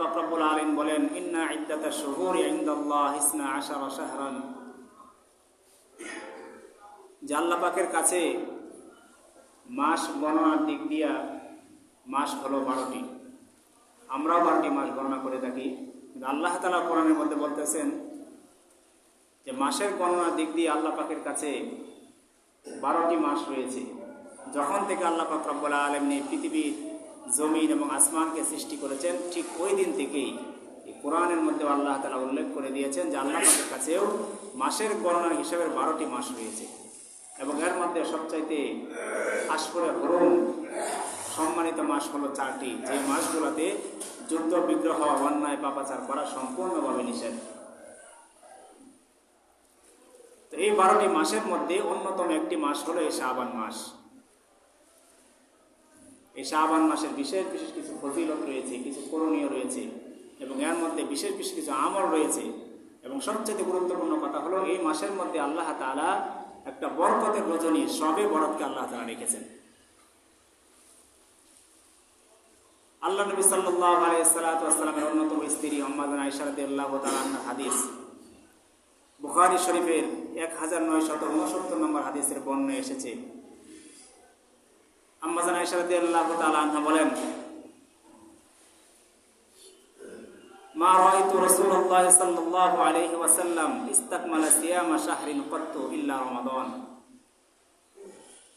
পাকরাবুল আলিম বলেন, ইন্না ইদ্দাতা শুহুর ইনদাল্লাহ ইসনা আশারা শাহরান। যে পাকের কাছে মাস গণনার দিক দিয়া মাস হলো বারোটি। আমরাও বারোটি মাস গণনা করে থাকি। কিন্তু আল্লাহ তালা কোরআনের মধ্যে বলতেছেন যে মাসের গণনার দিক দিয়ে আল্লাহ পাকের কাছে বারোটি মাস রয়েছে। যখন থেকে আল্লাহ পাক রব্বুল আলমী পৃথিবীর জমিন এবং আসমানকে সৃষ্টি করেছেন, ঠিক ওই দিন থেকেই এই কোরআনের মধ্যে আল্লাহ তালা উল্লেখ করে দিয়েছেন যে আল্লাহ পাকের কাছেও মাসের গণনার হিসাবে বারোটি মাস রয়েছে। এবং এর মধ্যে সবচাইতে আশফরে হরম সম্মানিত মাস হলো চারটি। যে মাসগুলোতে যুদ্ধ, বিগ্রহ, অন্যায়, পাপাচার করা সম্পূর্ণভাবে নিষেধ। তো এই বারোটি মাসের মধ্যে অন্যতম একটি মাস হলো এই শাহবান মাস। এই শাহবান মাসের বিশেষ বিশেষ কিছু ফজিলত রয়েছে, কিছু করণীয় রয়েছে এবং এর মধ্যে বিশেষ বিশেষ কিছু আমল রয়েছে এবং সবচেয়ে গুরুত্বপূর্ণ কথা হলো এই মাসের মধ্যে আল্লাহ তালা একটা বরকতের রজনী, সবে বরফকে আল্লাহ তালা রেখেছেন। আল্লাহ নবী সাল্লাহ অন্যতম স্ত্রী আম্মাদান আইসারদি আল্লাহ হাদিস। বুখারি শরীফের এক হাজার নয়শত উনসত্তর নম্বর হাদিসের বর্ণনা এসেছে। আম্মাজান আইসারদি আল্লাহ তালান্না বলেন, মা রাআইতু রাসূলুল্লাহ সাল্লাল্লাহু আলাইহি ওয়াসাল্লাম ইস্তাকমালা সিয়ামা শাহরিন কত্তু ইল্লা রমাদান।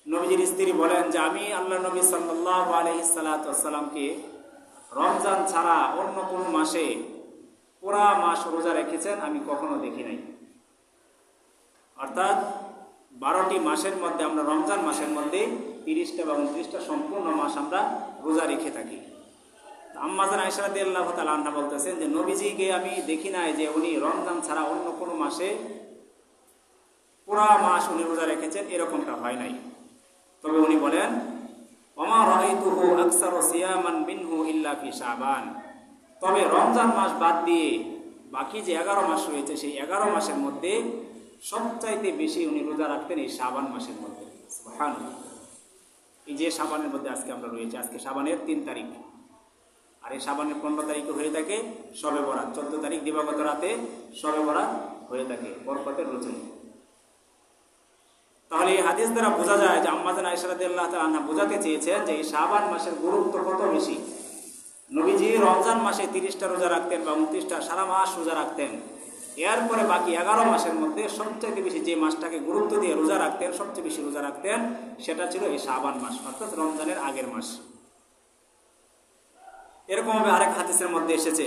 নবীজির স্ত্রী বলেন যে, আমি আল্লাহ নবী সাল্লাল্লাহু আলাইহি সাল্লাতু ওয়াসাল্লামকে রমজান ছাড়া অন্য কোনো মাসে পুরা মাস রোজা রেখেছেন আমি কখনো দেখি নাই। অর্থাৎ বারোটি মাসের মধ্যে আমরা, রমজান মাসের মধ্যে তিরিশটা বা উনত্রিশটা সম্পূর্ণ মাস আমরা রোজা রেখে থাকি। আম্মাজান আয়সারাদি আল্লাহ তালা বলতেছেন যে, নবীজিকে আমি দেখি নাই যে উনি রমজান ছাড়া অন্য কোনো মাসে পুরা মাস উনি রোজা রেখেছেন, এরকমটা হয় নাই। তবে উনি বলেন অমা রাইতুহু আকসার সিয়ামান মিনহু ইল্লা ফি শাবান। তবে রমজান মাস বাদ দিয়ে বাকি যে এগারো মাস রয়েছে, সেই এগারো মাসের মধ্যে সবচাইতে বেশি উনি রোজা রাখতেন এই সাবান মাসের মধ্যে। সুবহানাল্লাহ। এই যে সাবানের মধ্যে আজকে আমরা রয়েছে, আজকে সাবানের তিন তারিখ। আর এই সাবানের পনেরো তারিখে হয়ে থাকে সবে বরাত, চোদ্দ তারিখ দিবাগত রাতে সবে বরাত হয়ে থাকে, বরকতের রচনী। তাহলে এই হাদিস দ্বারা বোঝা যায় যে আম্মাজান আইসারাদি আল্লাহ তালা বোঝাতে চেয়েছেন যে এই সাবান মাসের গুরুত্ব কত বেশি। নবীজি রমজান মাসে তিরিশটা রোজা রাখতেন বা উনত্রিশটা সারা মাস রোজা রাখতেন। এরপরে বাকি এগারো মাসের মধ্যে সবচেয়ে বেশি যে মাসটাকে গুরুত্ব দিয়ে রোজা রাখতেন, সবচেয়ে বেশি রোজা রাখতেন, সেটা ছিল এই শাবান মাস, অর্থাৎ রমজানের আগের মাস। এরকমভাবে আরেক হাদিসের মধ্যে এসেছে।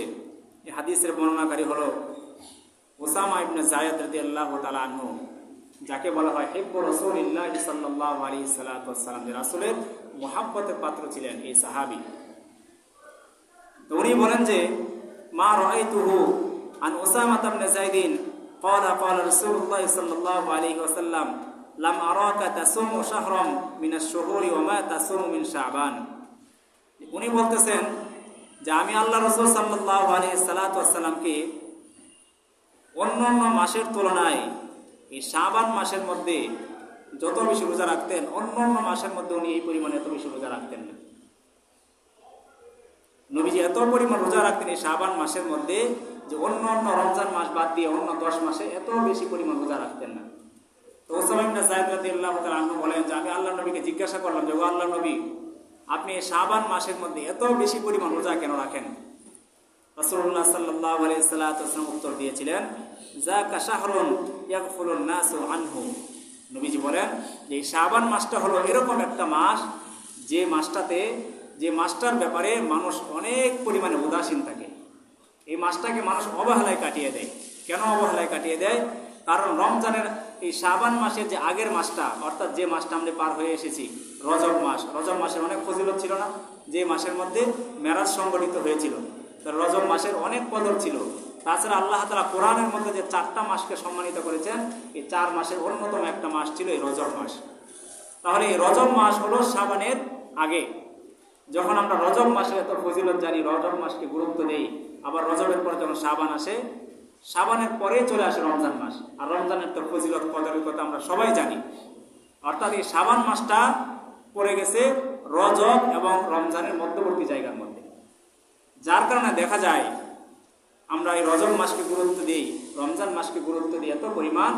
এই হাদিসের বর্ণনাকারী হলো ওসামা ইবনে জায়দ রদি আল্লাহ তালা যাকে বলা হয় হেব্ব রসুল ইল্লাহ সাল্লাহ আলী সাল্লাম রাসুলের মোহাব্বতের পাত্র ছিলেন এই সাহাবি। উনি বলেন যে, মা রাইতুহু আন ওসামা তাবনে জাইদিন قال قال رسول الله صلى الله عليه وسلم لم أراك تصوم شهرا من الشهور وما تصوم من شعبان উনি বলতেছেন যে আমি আল্লাহ রসুল সাল্লাহ আলী সাল্লাতামকে অন্য অন্য মাসের তুলনায় এই শাবান মাসের মধ্যে যত বেশি রোজা রাখতেন অন্য অন্য মাসের মধ্যে উনি এই পরিমাণে এত বেশি রোজা রাখতেন না নবীজি এত পরিমাণ রোজা রাখতেন এই শাবান মাসের মধ্যে যে অন্য অন্য রমজান মাস বাদ দিয়ে অন্য দশ মাসে এত বেশি পরিমাণ রোজা রাখতেন না। তো ওসামিনা সাহেব রাদি আল্লাহ বলেন যে, আমি আল্লাহ নবীকে জিজ্ঞাসা করলাম যে, ও আল্লাহ নবী, আপনি শাবান মাসের মধ্যে এত বেশি পরিমাণ রোজা কেন রাখেন? রসুল্লাহ সাল্লাহ আলাইসাল্লাম উত্তর দিয়েছিলেন যা কাশাহরুন ইয়াকফুলুন নাসু আনহু। নবীজি বলেন যে শাবান মাসটা হলো এরকম একটা মাস, যে মাসটাতে, যে মাসটার ব্যাপারে মানুষ অনেক পরিমাণে উদাসীন থাকে। এই মাসটাকে মানুষ অবহেলায় কাটিয়ে দেয়। কেন অবহেলায় কাটিয়ে দেয়? কারণ রমজানের এই শাবান মাসের যে আগের মাসটা, অর্থাৎ যে মাসটা আমরা পার হয়ে এসেছি, রজব মাস, রজব মাসের অনেক ফজিলত ছিল না? যে মাসের মধ্যে মেরাজ সংগঠিত হয়েছিল। রজব মাসের অনেক কদর ছিল। তাছাড়া আল্লাহ তালা কোরআনের মধ্যে যে চারটা মাসকে সম্মানিত করেছেন, এই চার মাসের অন্যতম একটা মাস ছিল এই রজব মাস। তাহলে এই রজব মাস হলো শাবানের আগে। যখন আমরা রজব মাসে এত ফজিলত জানি, রজব মাসকে গুরুত্ব দেই, আবার রজবের পরে যখন সাবান আসে সাবানের পরে চলে আসে রমজান মাস। আর রমজানের তো ফজিলত, কদরের কথা আমরা সবাই জানি। অর্থাৎ এই সাবান মাসটা পড়ে গেছে রজব এবং রমজানের মধ্যবর্তী জায়গার মধ্যে। যার কারণে দেখা যায়, আমরা এই রজব মাসকে গুরুত্ব দিই, রমজান মাসকে গুরুত্ব দিই এত পরিমাণ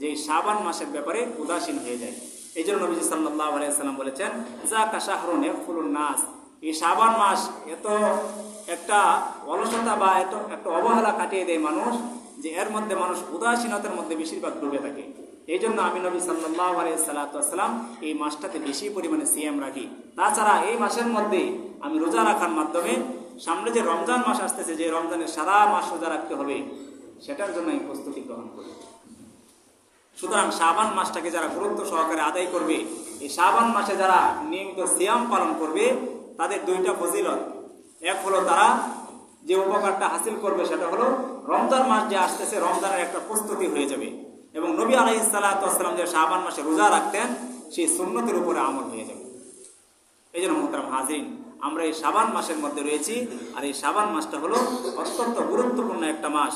যে সাবান মাসের ব্যাপারে উদাসীন হয়ে যায়। এই জন্য নবীজি সাল্লাহ আলাইসাল্লাম বলেছেন যা কাশাহরুন ফুলুন নাস। এই শাবান মাস এত একটা অলসতা বা এত একটা অবহেলা কাটিয়ে দেয় মানুষ যে এর মধ্যে মানুষ উদাসীনতার মধ্যে বেশিরভাগ ডুবে থাকে। এই জন্য আমি নবী সাল্লাহ আলাইসাল্লাম এই মাসটাতে বেশি পরিমাণে সিএম রাখি। তাছাড়া এই মাসের মধ্যে আমি রোজা রাখার মাধ্যমে সামনে যে রমজান মাস আসতেছে, যে রমজানের সারা মাস রোজা রাখতে হবে, সেটার জন্য আমি প্রস্তুতি গ্রহণ করি। সুতরাং শাবান মাসটাকে যারা গুরুত্ব সহকারে আদায় করবে, এই শাবান মাসে যারা নিয়মিত সিয়াম পালন করবে, তাদের দুইটা ফজিলত। এক হলো তারা যে উপকারটা হাসিল করবে, সেটা হলো রমজান মাস যে আসতেছে, রমজানের একটা প্রস্তুতি হয়ে যাবে এবং নবী আলাই যে শাবান মাসে রোজা রাখতেন, সেই সুন্নতির উপরে আমল হয়ে যাবে। এই জন্য মোহতারাম হাজিন আমরা এই শাবান মাসের মধ্যে রয়েছি, আর এই শাবান মাসটা হলো অত্যন্ত গুরুত্বপূর্ণ একটা মাস।